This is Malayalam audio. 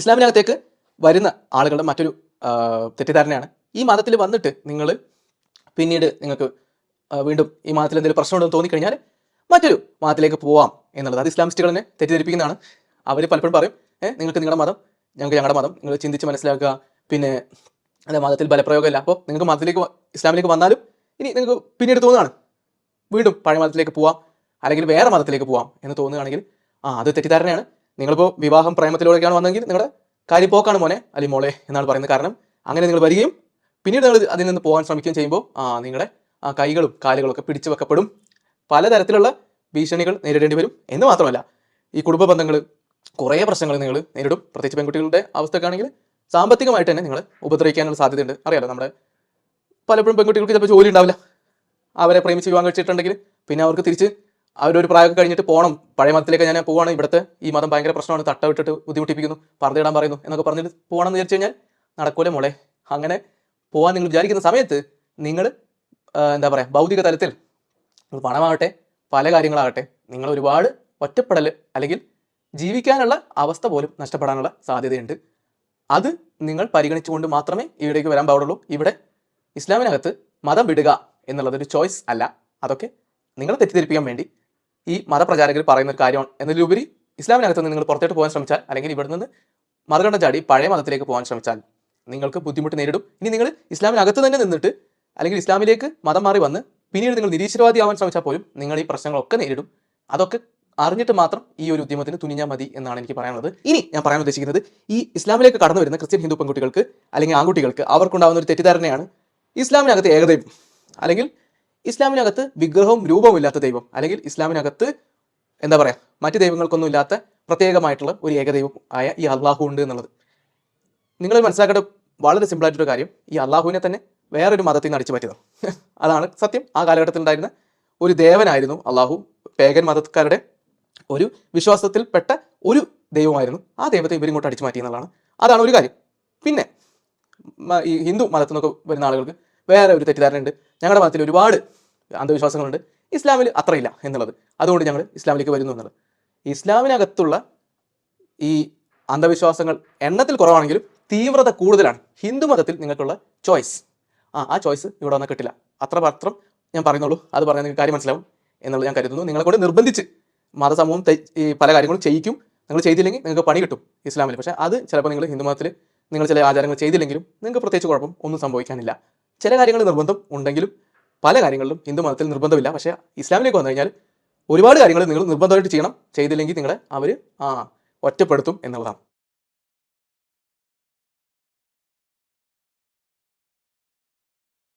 ഇസ്ലാമിനകത്തേക്ക് വരുന്ന ആളുകളുടെ മറ്റൊരു തെറ്റിദ്ധാരണയാണ്. ഈ മതത്തിൽ വന്നിട്ട് നിങ്ങൾ പിന്നീട് നിങ്ങൾക്ക് വീണ്ടും ഈ മതത്തിൽ എന്തെങ്കിലും പ്രശ്നമുണ്ടെന്ന് തോന്നിക്കഴിഞ്ഞാൽ മറ്റൊരു മതത്തിലേക്ക് പോവാം എന്നുള്ളത്. അത് ഇസ്ലാമിസ്റ്റുകൾ തന്നെ തെറ്റിദ്ധരിപ്പിക്കുന്നതാണ്. അവർ പലപ്പോഴും പറയും നിങ്ങൾക്ക് നിങ്ങളുടെ മതം ഞങ്ങൾക്ക് ഞങ്ങളുടെ മതം നിങ്ങൾ ചിന്തിച്ച് മനസ്സിലാക്കുക. പിന്നെ അതെ മതത്തിൽ ബലപ്രയോഗമില്ല. അപ്പോൾ നിങ്ങൾക്ക് മതത്തിലേക്ക് ഇസ്ലാമിലേക്ക് വന്നാലും ഇനി നിങ്ങൾക്ക് പിന്നീട് തോന്നുകയാണ് വീണ്ടും പഴയ മതത്തിലേക്ക് പോവാം അല്ലെങ്കിൽ വേറെ മതത്തിലേക്ക് പോവാം എന്ന് തോന്നുകയാണെങ്കിൽ ആ അത് തെറ്റിദ്ധാരണയാണ്. നിങ്ങളിപ്പോൾ വിവാഹം പ്രേമത്തിലൂടെയൊക്കെയാണ് വന്നെങ്കിൽ നിങ്ങളുടെ കാര്യപ്പോക്കാണ് മോനെ അല്ലെങ്കിൽ മോളെ എന്നാണ് പറയുന്നത്. കാരണം അങ്ങനെ നിങ്ങൾ വരികയും പിന്നീട് നിങ്ങൾ അതിൽ നിന്ന് പോകാൻ ശ്രമിക്കുകയും ചെയ്യുമ്പോൾ നിങ്ങളുടെ കൈകളും കാലുകളൊക്കെ പിടിച്ചു വെക്കപ്പെടും. പലതരത്തിലുള്ള ഭീഷണികൾ നേരിടേണ്ടി വരും എന്ന് മാത്രമല്ല ഈ കുടുംബ ബന്ധങ്ങൾ കുറേ പ്രശ്നങ്ങൾ നിങ്ങൾ നേരിടും. പ്രത്യേകിച്ച് പെൺകുട്ടികളുടെ അവസ്ഥയൊക്കെ ആണെങ്കിൽ സാമ്പത്തികമായിട്ട് തന്നെ നിങ്ങൾ ഉപദ്രവിക്കാനുള്ള സാധ്യതയുണ്ട്. അറിയാലോ നമ്മുടെ പലപ്പോഴും പെൺകുട്ടികൾക്ക് ചിലപ്പോൾ ജോലി ഉണ്ടാവില്ല. അവരെ പ്രേമിച്ച് വിവാഹം കഴിച്ചിട്ടുണ്ടെങ്കിൽ പിന്നെ അവർക്ക് തിരിച്ച് അവരൊരു പ്രായമൊക്കെ കഴിഞ്ഞിട്ട് പോകണം പഴയ മതത്തിലേക്ക് ഞാൻ പോവാണ്. ഇവിടുത്തെ ഈ മതം ഭയങ്കര പ്രശ്നമാണ്. തട്ട വിട്ടിട്ട് ബുദ്ധിമുട്ടിപ്പിക്കുന്നു. പറഞ്ഞിടാൻ പറയുന്നു എന്നൊക്കെ പറഞ്ഞിട്ട് പോകണം എന്ന് വിചാരിച്ചു കഴിഞ്ഞാൽ നടക്കൂലെ മോളെ. അങ്ങനെ പോകാൻ നിങ്ങൾ വിചാരിക്കുന്ന സമയത്ത് നിങ്ങൾ എന്താ പറയുക ഭൗതിക തലത്തിൽ പണമാകട്ടെ പല കാര്യങ്ങളാകട്ടെ നിങ്ങൾ ഒരുപാട് ഒറ്റപ്പെടൽ അല്ലെങ്കിൽ ജീവിക്കാനുള്ള അവസ്ഥ പോലും നഷ്ടപ്പെടാനുള്ള സാധ്യതയുണ്ട്. അത് നിങ്ങൾ പരിഗണിച്ചുകൊണ്ട് മാത്രമേ ഇവിടേക്ക് വരാൻ പാടുള്ളൂ. ഇവിടെ ഇസ്ലാമിനകത്ത് മതം വിടുക എന്നുള്ളതൊരു ചോയ്സ് അല്ല. അതൊക്കെ നിങ്ങളെ തെറ്റിദ്ധരിപ്പിക്കാൻ വേണ്ടി ഈ മതപ്രചാരകർ പറയുന്ന കാര്യമാണ് എന്നതിലുപരി ഇസ്ലാമിനകത്ത് നിന്ന് നിങ്ങൾ പുറത്തോട്ട് പോകാൻ ശ്രമിച്ചാൽ അല്ലെങ്കിൽ ഇവിടെ നിന്ന് മതകണ്ഠ ചാടി പഴയ മതത്തിലേക്ക് പോകാൻ ശ്രമിച്ചാൽ നിങ്ങൾക്ക് ബുദ്ധിമുട്ട് നേരിടും. ഇനി നിങ്ങൾ ഇസ്ലാമിനകത്ത് തന്നെ നിന്നിട്ട് അല്ലെങ്കിൽ ഇസ്ലാമിലേക്ക് മതം മാറി വന്ന് പിന്നീട് നിങ്ങൾ നിരീശ്വരവാദിയാവാൻ ശ്രമിച്ചാൽ പോലും നിങ്ങൾ ഈ പ്രശ്നങ്ങളൊക്കെ നേരിടും. അതൊക്കെ അറിഞ്ഞിട്ട് മാത്രം ഈ ഒരു ഉദ്യമത്തിന് തുനിഞ്ഞാൽ മതി എന്നാണ് എനിക്ക് പറയാനുള്ളത്. ഇനി ഞാൻ പറയാൻ ഉദ്ദേശിക്കുന്നത് ഈ ഇസ്ലാമിലേക്ക് കടന്നു വരുന്ന ക്രിസ്ത്യൻ ഹിന്ദു പെൺകുട്ടികൾക്ക് അല്ലെങ്കിൽ ആൺകുട്ടികൾക്ക് അവർക്കുണ്ടാകുന്ന ഒരു തെറ്റിദ്ധാരണയാണ് ഇസ്ലാമിനകത്ത് ഏകദൈവം അല്ലെങ്കിൽ ഇസ്ലാമിനകത്ത് വിഗ്രഹവും രൂപവുമില്ലാത്ത ദൈവം അല്ലെങ്കിൽ ഇസ്ലാമിനകത്ത് എന്താ പറയുക മറ്റ് ദൈവങ്ങൾക്കൊന്നും ഇല്ലാത്ത പ്രത്യേകമായിട്ടുള്ള ഒരു ഏകദൈവം ആയ ഈ അള്ളാഹു ഉണ്ട് എന്നുള്ളത്. നിങ്ങൾ മനസ്സിലാക്കേണ്ട വളരെ സിമ്പിൾ ആയിട്ടൊരു കാര്യം ഈ അള്ളാഹുവിനെ തന്നെ വേറൊരു മതത്തിൽ നിന്ന് അടിച്ചു പറ്റിയതാണ്. അതാണ് സത്യം. ആ കാലഘട്ടത്തിൽ ഉണ്ടായിരുന്ന ഒരു ദേവനായിരുന്നു അള്ളാഹു. പേഗൻ മതക്കാരുടെ ഒരു വിശ്വാസത്തിൽപ്പെട്ട ഒരു ദൈവമായിരുന്നു. ആ ദൈവത്തെ ഇവരിങ്ങോട്ട് അടിച്ചു മാറ്റി എന്നുള്ളതാണ്. അതാണ് ഒരു കാര്യം. പിന്നെ ഈ ഹിന്ദു മതത്തിൽ നിന്നൊക്കെ വരുന്ന ആളുകൾക്ക് വേറെ ഒരു തെറ്റിദ്ധാരണയുണ്ട്. ഞങ്ങളുടെ മതത്തിൽ ഒരുപാട് അന്ധവിശ്വാസങ്ങളുണ്ട്. ഇസ്ലാമിൽ അത്രയില്ല എന്നുള്ളത്. അതുകൊണ്ട് ഞങ്ങൾ ഇസ്ലാമിലേക്ക് വരുന്നു എന്നുള്ളത്. ഇസ്ലാമിനകത്തുള്ള ഈ അന്ധവിശ്വാസങ്ങൾ എണ്ണത്തിൽ കുറവാണെങ്കിലും തീവ്രത കൂടുതലാണ്. ഹിന്ദു മതത്തിൽ നിങ്ങൾക്കുള്ള ചോയ്സ്. ആ ആ ചോയ്സ് ഇവിടെ വന്നാൽ കിട്ടില്ല. അത്ര മാത്രം ഞാൻ പറയുന്നുള്ളൂ. അത് പറഞ്ഞാൽ നിങ്ങൾക്ക് കാര്യം മനസ്സിലാവും എന്നുള്ളത് ഞാൻ കരുതുന്നു. നിങ്ങളെ കൊണ്ട് നിർബന്ധിച്ച് മതസമൂഹം ഈ പല കാര്യങ്ങളും ചെയ്യിക്കും. നിങ്ങൾ ചെയ്തില്ലെങ്കിൽ നിങ്ങൾക്ക് പണി കിട്ടും ഇസ്ലാമിൽ പക്ഷേ അത് ചിലപ്പോൾ നിങ്ങൾ ഹിന്ദു മതത്തിൽ നിങ്ങൾ ചില ആചാരങ്ങൾ ചെയ്തില്ലെങ്കിലും നിങ്ങൾക്ക് പ്രത്യേകിച്ച് കുഴപ്പം ഒന്നും സംഭവിക്കാനില്ല. ചില കാര്യങ്ങൾ നിർബന്ധം ഉണ്ടെങ്കിലും പല കാര്യങ്ങളിലും ഹിന്ദു മതത്തിൽ നിർബന്ധമില്ല. പക്ഷേ ഇസ്ലാമിലേക്ക് വന്നു കഴിഞ്ഞാൽ ഒരുപാട് കാര്യങ്ങൾ നിങ്ങൾ നിർബന്ധമായിട്ട് ചെയ്യണം. ചെയ്തില്ലെങ്കിൽ നിങ്ങളെ അവർ ആ ഒറ്റപ്പെടുത്തും എന്നുള്ളതാണ്.